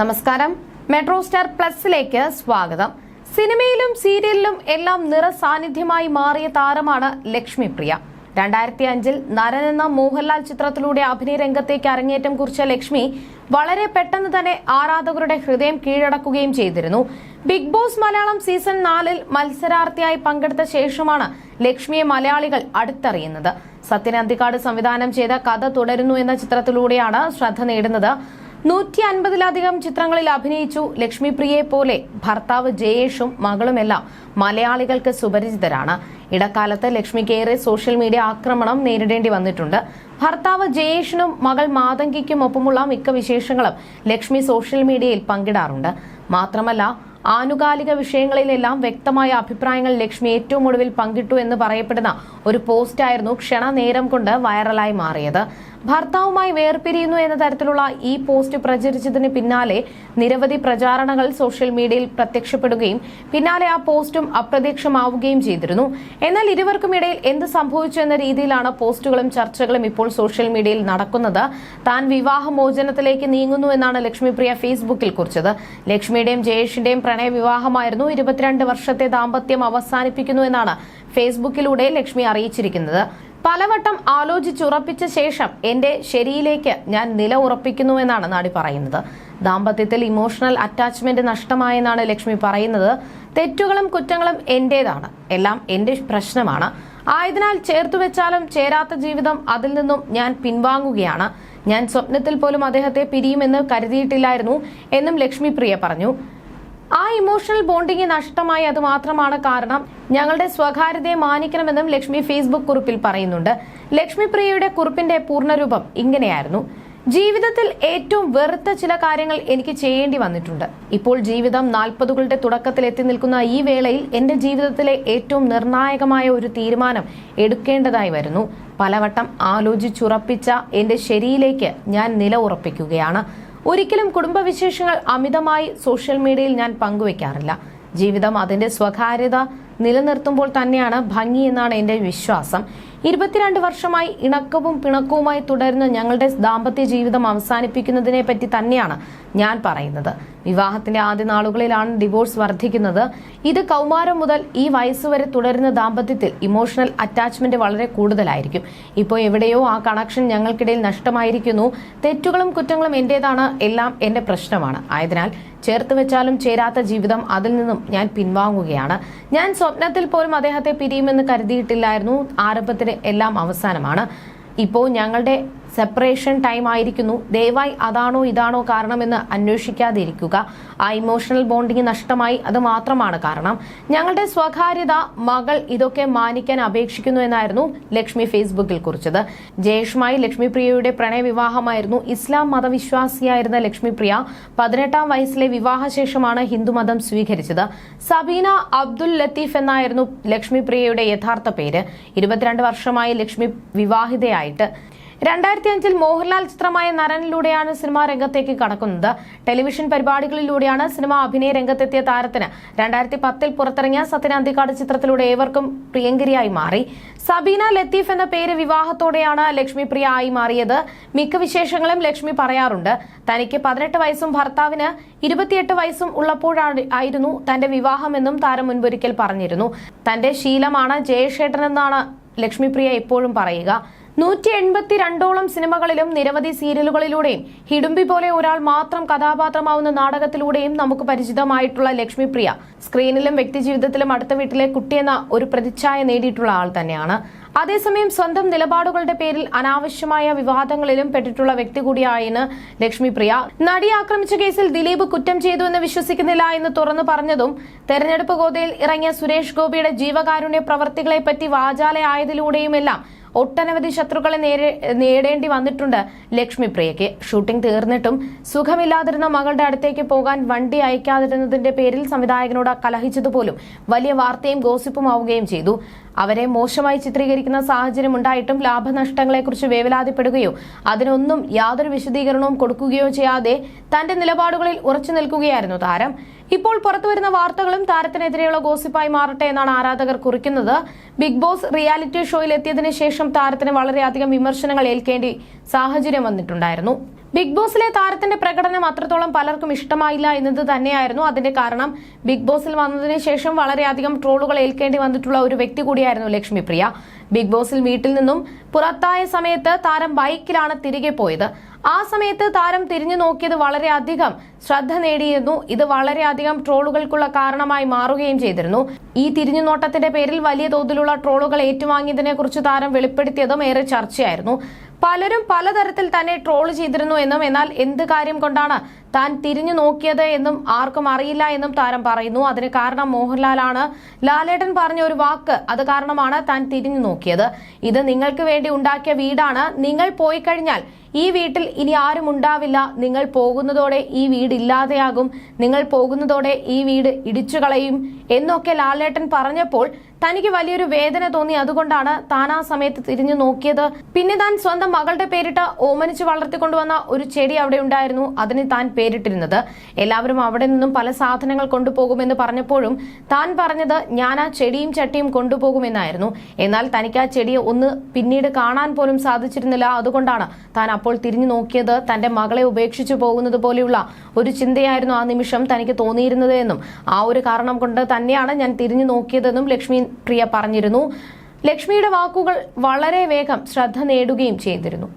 നമസ്കാരം. Metro star പ്ലസിലേക്ക് സ്വാഗതം. സിനിമയിലും സീരിയലിലും എല്ലാം നിറസാന്നിധ്യമായി മാറിയ താരമാണ് ലക്ഷ്മി പ്രിയ. രണ്ടായിരത്തി അഞ്ചിൽ നരൻ എന്ന മോഹൻലാൽ ചിത്രത്തിലൂടെ അഭിനയ രംഗത്തേക്ക് അരങ്ങേറ്റം കുറിച്ച ലക്ഷ്മി വളരെ പെട്ടെന്ന് തന്നെ ആരാധകരുടെ ഹൃദയം കീഴടക്കുകയും ചെയ്തിരുന്നു. ബിഗ് ബോസ് മലയാളം സീസൺ നാലിൽ മത്സരാർത്ഥിയായി പങ്കെടുത്ത ശേഷമാണ് ലക്ഷ്മിയെ മലയാളികൾ അടുത്തറിയുന്നത്. സത്യൻ അന്തിക്കാട് സംവിധാനം ചെയ്ത കഥ തുടരുന്നു എന്ന ചിത്രത്തിലൂടെയാണ് ശ്രദ്ധ നേടുന്നത്. നൂറ്റി അൻപതിലധികം ചിത്രങ്ങളിൽ അഭിനയിച്ചു ലക്ഷ്മിപ്രിയയെ പോലെ ഭർത്താവ് ജയേഷും മകളുമെല്ലാം മലയാളികൾക്ക് സുപരിചിതരാണ്. ഇടക്കാലത്ത് ലക്ഷ്മിക്കേറെ സോഷ്യൽ മീഡിയ ആക്രമണം നേരിടേണ്ടി വന്നിട്ടുണ്ട്. ഭർത്താവ് ജയേഷിനും മകൾ മാതങ്കിക്കും ഒപ്പമുള്ള മിക്ക വിശേഷങ്ങളും ലക്ഷ്മി സോഷ്യൽ മീഡിയയിൽ പങ്കിടാറുണ്ട്. മാത്രമല്ല ആനുകാലിക വിഷയങ്ങളിലെല്ലാം വ്യക്തമായ അഭിപ്രായങ്ങൾ ലക്ഷ്മി ഏറ്റവും ഒടുവിൽ പങ്കിട്ടു എന്ന് പറയപ്പെടുന്ന ഒരു പോസ്റ്റായിരുന്നു ക്ഷണനേരം കൊണ്ട് വൈറലായി മാറിയത്. ഭർത്താവുമായി വേർപിരിയുന്നു എന്ന തരത്തിലുള്ള ഈ പോസ്റ്റ് പ്രചരിച്ചതിന് പിന്നാലെ നിരവധി പ്രചാരണങ്ങൾ സോഷ്യൽ മീഡിയയിൽ പ്രത്യക്ഷപ്പെടുകയും പിന്നാലെ ആ പോസ്റ്റും അപ്രത്യക്ഷമാവുകയും ചെയ്തിരുന്നു. എന്നാൽ ഇരുവർക്കും ഇടയിൽ എന്ത് സംഭവിച്ചു എന്ന രീതിയിലാണ് പോസ്റ്റുകളും ചർച്ചകളും ഇപ്പോൾ സോഷ്യൽ മീഡിയയിൽ നടക്കുന്നത്. താൻ വിവാഹമോചനത്തിലേക്ക് നീങ്ങുന്നു എന്നാണ് ലക്ഷ്മിപ്രിയ ഫേസ്ബുക്കിൽ കുറിച്ചത്. ലക്ഷ്മിയുടെയും ജയേഷിന്റെയും പ്രണയ വിവാഹമായിരുന്നു ഇരുപത്തിരണ്ട് വർഷത്തെ ദാമ്പത്യം അവസാനിപ്പിക്കുന്നു എന്നാണ് ഫേസ്ബുക്കിലൂടെ ലക്ഷ്മി അറിയിച്ചിരിക്കുന്നത്. പലവട്ടം ആലോചിച്ചുറപ്പിച്ച ശേഷം എന്റെ ശരിയിലേക്ക് ഞാൻ നില ഉറപ്പിക്കുന്നുവെന്നാണ് നാടി പറയുന്നത്. ദാമ്പത്യത്തിൽ ഇമോഷണൽ അറ്റാച്ച്മെന്റ് നഷ്ടമായെന്നാണ് ലക്ഷ്മി പറയുന്നത്. തെറ്റുകളും കുറ്റങ്ങളും എന്റേതാണ് എല്ലാം എന്റെ പ്രശ്നമാണ്. ആയതിനാൽ ചേർത്തു വെച്ചാലും ചേരാത്ത ജീവിതം അതിൽ നിന്നും ഞാൻ പിൻവാങ്ങുകയാണ്. ഞാൻ സ്വപ്നത്തിൽ പോലും അദ്ദേഹത്തെ പിരിയുമെന്ന് കരുതിയിട്ടില്ലായിരുന്നു എന്നും ലക്ഷ്മി പ്രിയ പറഞ്ഞു. ആ ഇമോഷണൽ ബോണ്ടിങ് നഷ്ടമായി അത് മാത്രമാണ് കാരണം ഞങ്ങളുടെ സ്വകാര്യതയെ മാനിക്കണമെന്നും ലക്ഷ്മി ഫേസ്ബുക്ക് കുറിപ്പിൽ പറയുന്നുണ്ട്. ലക്ഷ്മി പ്രിയയുടെ കുറിപ്പിന്റെ പൂർണരൂപം ഇങ്ങനെയായിരുന്നു. ജീവിതത്തിൽ ഏറ്റവും വെറുത്ത ചില കാര്യങ്ങൾ എനിക്ക് ചെയ്യേണ്ടി വന്നിട്ടുണ്ട്. ഇപ്പോൾ ജീവിതം നാൽപ്പതുകളുടെ തുടക്കത്തിൽ എത്തി നിൽക്കുന്ന ഈ വേളയിൽ എന്റെ ജീവിതത്തിലെ ഏറ്റവും നിർണായകമായ ഒരു തീരുമാനം എടുക്കേണ്ടതായി വരുന്നു. പലവട്ടം ആലോചിച്ചുറപ്പിച്ച എന്റെ ശരിയിലേക്ക് ഞാൻ നില ഉറപ്പിക്കുകയാണ്. ഒരിക്കലും കുടുംബവിശേഷങ്ങൾ അമിതമായി സോഷ്യൽ മീഡിയയിൽ ഞാൻ പങ്കുവെക്കാറില്ല. ജീവിതം അതിന്റെ സ്വകാര്യത നിലനിർത്തുമ്പോൾ തന്നെയാണ് ഭംഗി എന്നാണ് എന്റെ വിശ്വാസം. ഇരുപത്തിരണ്ട് വർഷമായി ഇണക്കവും പിണക്കവുമായി തുടരുന്ന ഞങ്ങളുടെ ദാമ്പത്യ ജീവിതം അവസാനിപ്പിക്കുന്നതിനെ പറ്റി തന്നെയാണ് ഞാൻ പറയുന്നത്. വിവാഹത്തിന്റെ ആദ്യ നാളുകളിലാണ് ഡിവോഴ്സ് വർദ്ധിക്കുന്നത്. ഇത് കൗമാരം മുതൽ ഈ വയസ്സുവരെ തുടരുന്ന ദാമ്പത്യത്തിൽ ഇമോഷണൽ അറ്റാച്ച്മെന്റ് വളരെ കൂടുതലായിരിക്കും. ഇപ്പോൾ എവിടെയോ ആ കണക്ഷൻ ഞങ്ങൾക്കിടയിൽ നഷ്ടമായിരിക്കുന്നു. തെറ്റുകളും കുറ്റങ്ങളും എന്റേതാണ് എല്ലാം എന്റെ പ്രശ്നമാണ്. ആയതിനാൽ ചേർത്ത് വെച്ചാലും ചേരാത്ത ജീവിതം അതിൽ നിന്നും ഞാൻ പിൻവാങ്ങുകയാണ്. ഞാൻ സ്വപ്നത്തിൽ പോലും അദ്ദേഹത്തെ പിരിയുമെന്ന് കരുതിയിട്ടില്ലായിരുന്നു. ആരംഭത്തിന് എല്ലാം അവസാനമാണ്. ഇപ്പോൾ ഞങ്ങളുടെ സെപ്പറേഷൻ ടൈം ആയിരിക്കുന്നു. ദയവായി അതാണോ ഇതാണോ കാരണമെന്ന് അന്വേഷിക്കാതിരിക്കുക. ആ ഇമോഷണൽ ബോണ്ടിങ് നഷ്ടമായി. അത് മാത്രമാണ് കാരണം. ഞങ്ങളുടെ സ്വകാര്യത മകൾ ഇതൊക്കെ മാനിക്കാൻ അപേക്ഷിക്കുന്നു എന്നായിരുന്നു ലക്ഷ്മി ഫേസ്ബുക്കിൽ കുറിച്ചത്. ജയേഷുമായി ലക്ഷ്മി പ്രിയയുടെ പ്രണയവിവാഹമായിരുന്നു. ഇസ്ലാം മതവിശ്വാസിയായിരുന്ന ലക്ഷ്മി പ്രിയ പതിനെട്ടാം വയസ്സിലെ വിവാഹശേഷമാണ് ഹിന്ദുമതം സ്വീകരിച്ചത്. സബീന അബ്ദുൽ ലത്തീഫ് എന്നായിരുന്നു ലക്ഷ്മി പ്രിയയുടെ യഥാർത്ഥ പേര്. ഇരുപത്തിരണ്ട് വർഷമായി ലക്ഷ്മി വിവാഹിതയായിട്ട്. രണ്ടായിരത്തി അഞ്ചിൽ മോഹൻലാൽ ചിത്രമായ നരനിലൂടെയാണ് സിനിമാ രംഗത്തേക്ക് കടക്കുന്നത്. ടെലിവിഷൻ പരിപാടികളിലൂടെയാണ് സിനിമ അഭിനയ രംഗത്തെത്തിയ താരത്തിന് രണ്ടായിരത്തി പത്തിൽ പുറത്തിറങ്ങിയ സത്യൻ അന്തിക്കാട് ചിത്രത്തിലൂടെ ഏവർക്കും പ്രിയങ്കരിയായി മാറി. സബീന ലത്തീഫ് എന്ന പേര് വിവാഹത്തോടെയാണ് ലക്ഷ്മി പ്രിയ ആയി മാറിയത്. മിക്ക വിശേഷങ്ങളും ലക്ഷ്മി പറയാറുണ്ട്. തനിക്ക് പതിനെട്ട് വയസ്സും ഭർത്താവിന് ഇരുപത്തിയെട്ട് വയസ്സും ഉള്ളപ്പോഴാണ് ആയിരുന്നു തന്റെ വിവാഹമെന്നും താരം മുൻപൊരിക്കൽ പറഞ്ഞിരുന്നു. തന്റെ ശീലമാണ് ജയശേട്ടനെന്നാണ് ലക്ഷ്മിപ്രിയ എപ്പോഴും പറയുക. നൂറ്റി എൺപത്തിരണ്ടോളം സിനിമകളിലും നിരവധി സീരിയലുകളിലൂടെയും ഹിഡുംബി പോലെ ഒരാൾ മാത്രം കഥാപാത്രമാവുന്ന നാടകത്തിലൂടെയും നമുക്ക് പരിചിതമായിട്ടുള്ള ലക്ഷ്മിപ്രിയ. സ്ക്രീനിലും വ്യക്തിജീവിതത്തിലും അടുത്ത വീട്ടിലെ കുട്ടിയെന്ന ഒരു പ്രതിച്ഛായ നേടിയിട്ടുള്ള ആൾ തന്നെയാണ്. അതേസമയം സ്വന്തം നിലപാടുകളുടെ പേരിൽ അനാവശ്യമായ വിവാദങ്ങളിലും പെട്ടിട്ടുള്ള വ്യക്തി കൂടിയായെന്ന് ലക്ഷ്മിപ്രിയ. നടി ആക്രമിച്ച കേസിൽ ദിലീപ് കുറ്റം ചെയ്തു എന്ന് വിശ്വസിക്കുന്നില്ല എന്ന് തുറന്നു പറഞ്ഞതും തെരഞ്ഞെടുപ്പ് ഗോതയിൽ ഇറങ്ങിയ സുരേഷ് ഗോപിയുടെ ജീവകാരുണ്യ പ്രവർത്തികളെപ്പറ്റി വാചാലയായതിലൂടെയുമെല്ലാം ഒട്ടനവധി ശത്രുക്കളെ നേരെ നേടേണ്ടി വന്നിട്ടുണ്ട്. ലക്ഷ്മി പ്രിയയ്ക്ക് ഷൂട്ടിംഗ് തീർന്നിട്ടും സുഖമില്ലാതിരുന്ന മകളുടെ അടുത്തേക്ക് പോകാൻ വണ്ടി അയക്കാതിരുന്നതിന്റെ പേരിൽ സംവിധായകനോട് കലഹിച്ചതുപോലും വലിയ വാർത്തയും ഗോസിപ്പും ആവുകയും ചെയ്തു. അവരെ മോശമായി ചിത്രീകരിക്കുന്ന സാഹചര്യം ഉണ്ടായിട്ടും ലാഭനഷ്ടങ്ങളെക്കുറിച്ച് വേവലാതിപ്പെടുകയോ അതിനൊന്നും യാതൊരു വിശദീകരണവും കൊടുക്കുകയോ ചെയ്യാതെ തന്റെ നിലപാടുകളിൽ ഉറച്ചു നിൽക്കുകയായിരുന്നു താരം. ഇപ്പോൾ പുറത്തുവരുന്ന വാർത്തകളും താരത്തിനെതിരെയുള്ള ഗോസിപ്പായി മാറട്ടെ എന്നാണ് ആരാധകർ കുറിക്കുന്നത്. ബിഗ് ബോസ് റിയാലിറ്റി ഷോയിൽ എത്തിയതിനു ശേഷം താരത്തിന് വളരെയധികം വിമർശനങ്ങൾ ഏൽക്കേണ്ടി സാഹചര്യം വന്നിട്ടുണ്ടായിരുന്നു. ബിഗ് ബോസിലെ താരത്തിന്റെ പ്രകടനം അത്രത്തോളം പലർക്കും ഇഷ്ടമായില്ല എന്നത് തന്നെയായിരുന്നു അതിന്റെ കാരണം. ബിഗ് ബോസിൽ വന്നതിനു ശേഷം വളരെയധികം ട്രോളുകൾ ഏൽക്കേണ്ടി വന്നിട്ടുള്ള ഒരു വ്യക്തി കൂടിയായിരുന്നു ലക്ഷ്മിപ്രിയ ബിഗ് ബോസിൽ വീട്ടിൽ നിന്നും പുറത്തായ സമയത്ത് താരം ബൈക്കിലാണ് തിരികെ പോയത്. ആ സമയത്ത് താരം തിരിഞ്ഞു നോക്കിയത് വളരെയധികം ശ്രദ്ധ നേടിയിരുന്നു. ഇത് വളരെയധികം ട്രോളുകൾക്കുള്ള കാരണമായി മാറുകയും ചെയ്തിരുന്നു. ഈ തിരിഞ്ഞു നോട്ടത്തിന്റെ പേരിൽ വലിയ തോതിലുള്ള ട്രോളുകൾ ഏറ്റുവാങ്ങിയതിനെ കുറിച്ച് താരം വെളിപ്പെടുത്തിയതും ഏറെ ചർച്ചയായിരുന്നു. പലരും പലതരത്തിൽ തന്നെ ട്രോൾ ചെയ്തിരുന്നു എന്നും എന്നാൽ എന്ത് കാര്യം കൊണ്ടാണ് താൻ തിരിഞ്ഞു നോക്കിയത് എന്നും ആർക്കും അറിയില്ല എന്നും താരം പറയുന്നു. അതിന് കാരണം മോഹൻലാലാണ്. ലാലേട്ടൻ പറഞ്ഞ ഒരു വാക്ക് അത് കാരണമാണ് താൻ തിരിഞ്ഞു നോക്കിയത്. ഇത് നിങ്ങൾക്ക് വേണ്ടി ഉണ്ടാക്കിയ വീടാണ്. നിങ്ങൾ പോയി കഴിഞ്ഞാൽ ഈ വീട്ടിൽ ഇനി ആരും ഉണ്ടാവില്ല. നിങ്ങൾ പോകുന്നതോടെ ഈ വീട് ഇല്ലാതെയാകും. നിങ്ങൾ പോകുന്നതോടെ ഈ വീട് ഇടിച്ചു കളയും എന്നൊക്കെ ലാലേട്ടൻ പറഞ്ഞപ്പോൾ തനിക്ക് വലിയൊരു വേദന തോന്നി. അതുകൊണ്ടാണ് താൻ ആ സമയത്ത് തിരിഞ്ഞു നോക്കിയത്. പിന്നെ താൻ സ്വന്തം മകളുടെ പേരിട്ട് ഓമനിച്ച് വളർത്തിക്കൊണ്ടുവന്ന ഒരു ചെടി അവിടെ ഉണ്ടായിരുന്നു. അതിന് താൻ പേരിട്ടിരുന്നത്. എല്ലാവരും അവിടെ നിന്നും പല സാധനങ്ങൾ കൊണ്ടുപോകുമെന്ന് പറഞ്ഞപ്പോഴും താൻ പറഞ്ഞത് ഞാൻ ആ ചെടിയും ചട്ടിയും കൊണ്ടുപോകുമെന്നായിരുന്നു. എന്നാൽ തനിക്ക് ആ ചെടിയെ ഒന്ന് പിന്നീട് കാണാൻ പോലും സാധിച്ചിരുന്നില്ല. അതുകൊണ്ടാണ് താൻ അപ്പോൾ തിരിഞ്ഞു നോക്കിയത്. തന്റെ മകളെ ഉപേക്ഷിച്ചു പോകുന്നത് പോലെയുള്ള ഒരു ചിന്തയായിരുന്നു ആ നിമിഷം തനിക്ക് തോന്നിയിരുന്നത് എന്നും. ആ ഒരു കാരണം കൊണ്ട് തന്നെയാണ് ഞാൻ തിരിഞ്ഞു നോക്കിയതെന്നും ലക്ഷ്മി പ്രിയ പറഞ്ഞിരുന്നു. ലക്ഷ്മിയുടെ വാക്കുകൾ വളരെ വേഗം ശ്രദ്ധ നേടുകയും ചെയ്തിരുന്നു.